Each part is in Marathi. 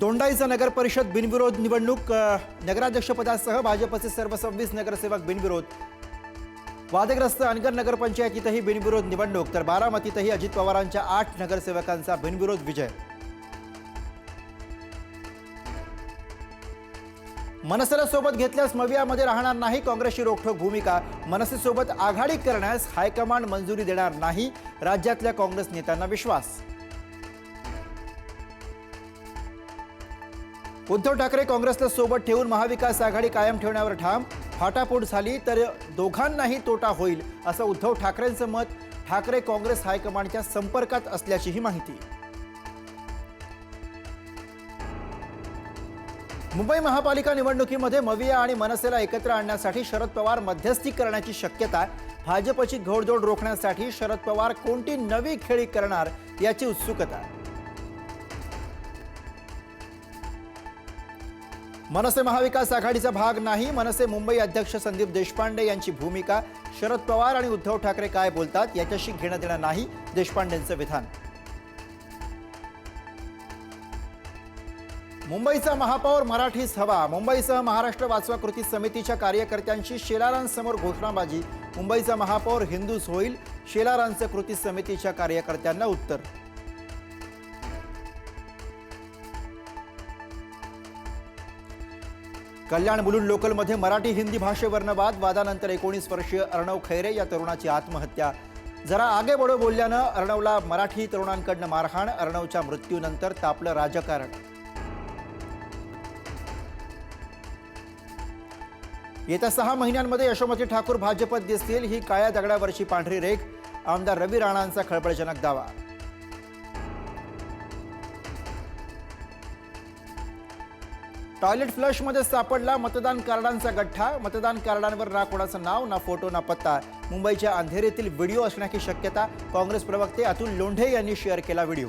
दोंडाईचा नगर परिषद बिनविरोध निवडणूक नगराध्यक्षपदासह भाजपचे सर्व सव्वीस नगरसेवक बिनविरोध. वादग्रस्त अनगर नगरपंचायतीतही बिनविरोध निवडणूक तर बारामतीतही अजित पवारांच्या आठ नगरसेवकांचा बिनविरोध विजय. मनसेला सोबत घेतल्यास मवियामध्ये राहणार नाही काँग्रेसची रोखठोक भूमिका मनसेसोबत आघाडी करण्यास हायकमांड मंजुरी देणार नाही राज्यातल्या काँग्रेस नेत्यांना विश्वास. उद्धव ठाकरे काँग्रेसला सोबत ठेवून महाविकास आघाडी कायम ठेवण्यावर ठाम फाटाफूट झाली तर दोघांनाही तोटा होईल असं उद्धव ठाकरेंचं मत ठाकरे काँग्रेस हायकमांडच्या संपर्कात असल्याचीही माहिती. मुंबई महापालिका निवडणुकीमध्ये मविया आणि मनसेला एकत्र आणण्यासाठी शरद पवार मध्यस्थी करण्याची शक्यता भाजपची घोडदोड रोखण्यासाठी शरद पवार कोणती नवी खेळी करणार याची उत्सुकता. मनसे महाविकास आघाडीचा भाग नाही. मनसे मुंबई अध्यक्ष संदीप देशपांडे यांची भूमिका. शरद पवार आणि उद्धव ठाकरे काय बोलतात याच्याशी घेणं देणं नाही देशपांडेंचं विधान. मुंबईचा महापौर मराठीच हवा मुंबईसह महाराष्ट्र वाचवा कृती समितीच्या कार्यकर्त्यांची शेलारांसमोर घोषणाबाजी. मुंबईचा महापौर हिंदूच होईल. शेलारांचं कृती समितीच्या कार्यकर्त्यांना उत्तर. कल्याण मुलुंड लोकलमध्ये मराठी हिंदी भाषेवरनं वाद वादानंतर एकोणीस वर्षीय अर्णव खैरे या तरुणाची आत्महत्या. जरा आगे बडो बोलल्यानं अर्णवला मराठी तरुणांकडनं मारहाण अर्णवच्या मृत्यूनंतर तापलं राजकारण. येत्या सहा महिन्यांमध्ये यशोमती ठाकूर भाजपत दिसतील ही काळ्या दगडावरची पांढरी रेख. आमदार रवी राणांचा खळबळजनक दावा. टॉयलेट फ्लशमध्ये सापडला मतदान कार्डांचा गठ्ठा. मतदान कार्डांवर ना कोणाचं नाव ना फोटो ना पत्ता. मुंबईच्या अंधेरीतील व्हिडिओ असण्याची शक्यता काँग्रेस प्रवक्ते अतुल लोंढे यांनी शेअर केला व्हिडिओ.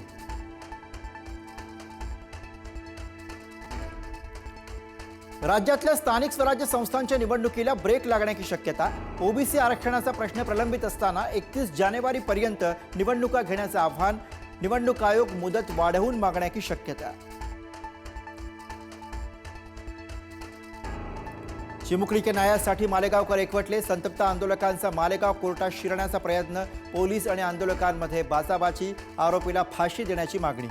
राज्यातल्या स्थानिक स्वराज्य संस्थांच्या निवडणुकीला ब्रेक लागण्याची शक्यता. ओबीसी आरक्षणाचा प्रश्न प्रलंबित असताना एकतीस जानेवारीपर्यंत निवडणुका घेण्याचं आव्हान निवडणूक आयोग मुदत वाढवून मागण्याची शक्यता. चिमुकली के न्यायासाठी मालेगावकर एकवटले. संतप्त आंदोलकांचा मालेगाव कोर्टात शिरण्याचा प्रयत्न पोलीस आणि आंदोलकांमध्ये बाचाबाची आरोपीला फाशी देण्याची मागणी.